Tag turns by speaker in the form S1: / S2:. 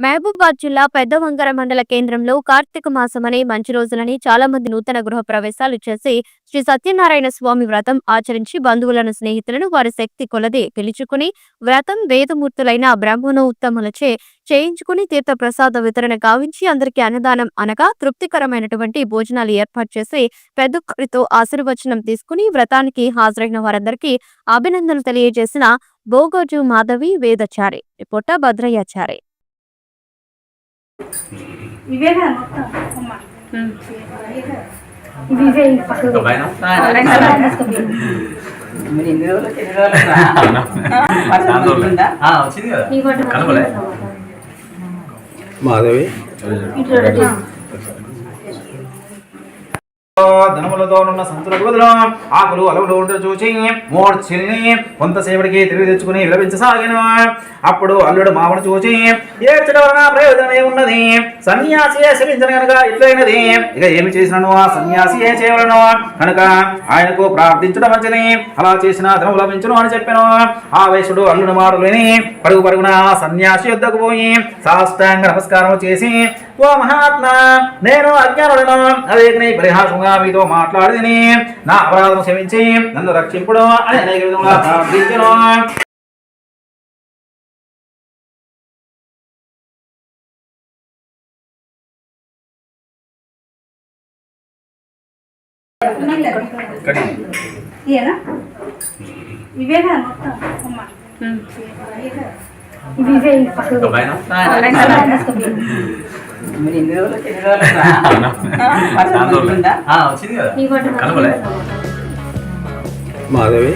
S1: మహబూబాద్ జిల్లా పెద్దవంగర మండల కేంద్రంలో కార్తీక మాసమనే మంచి రోజులని చాలా మంది నూతన గృహ ప్రవేశాలు చేసి శ్రీ సత్యనారాయణ స్వామి వ్రతం ఆచరించి బంధువులను స్నేహితులను వారి శక్తి కొలది పిలుచుకుని వ్రతం వేదమూర్తులైన బ్రహ్మణోత్తములచే చేయించుకుని తీర్థ ప్రసాద వితరణ గావించి అందరికీ అన్నదానం అనగా తృప్తికరమైనటువంటి భోజనాలు ఏర్పాటు చేసి పెద్దొక్కరితో ఆశీర్వచనం తీసుకుని వ్రతానికి హాజరైన వారందరికీ అభినందనలు తెలియజేసిన భోగోజు మాధవి వేదచారి. రిపోర్టర్ భద్రయ్యాచారి.
S2: ఇవే కదా మొత్తం అమ్మ.
S3: ఇవే పక్కకు
S4: ఒక పైన?
S5: మరి ఎన్ని రోజులకి ఎన్ని రోజులు రా? వర్షం
S4: చాలా రోజులు.
S5: పడుతుందా?
S4: ఆ, వచ్చింది కదా కనపలే
S6: మాధవి
S4: ధనములతోనున్న సంచుల బదులు ఆకులు అలవులు ఉంటూ చూచి మూర్ఛిల్ని కొంతసేపటికి తిరిగి తెచ్చుకుని విలపించసాగిన అప్పుడు అల్లుడు మామను చూచి ఏడ్చడం వలన ప్రయోజనమే ఉన్నది. సన్యాసి శపించను కనుక ఇట్లయినది ఇక ఏమి చేసినను? ఆ సన్యాసి ఏ చేయవలను. కనుక ఆయనకు ప్రార్థించడం మంచిది. అలా చేసిన ధనము లభించును అని చెప్పాను. ఆ ఆవేశుడు అల్లుడు మాటలేని పరుగు పరుగున సన్యాసి యుద్ధకు పోయి సాష్టాంగ నమస్కారం చేసి ఓ మహాత్మా నేను అజ్ఞానుడను. అదే పరిహాసంగా మీతో మాట్లాడిని నా అపరాధం క్షమించి నన్ను రక్షింపుడు అని అనేక విధముగా ప్రార్థించను.
S2: ఇవేనా మొత్తం?
S3: ఇవే
S5: రోజులకి ఎన్ని రోజులు రా? వర్షం పడుతుందా?
S4: వచ్చింది? కదా. కనపలే
S6: మాధవి?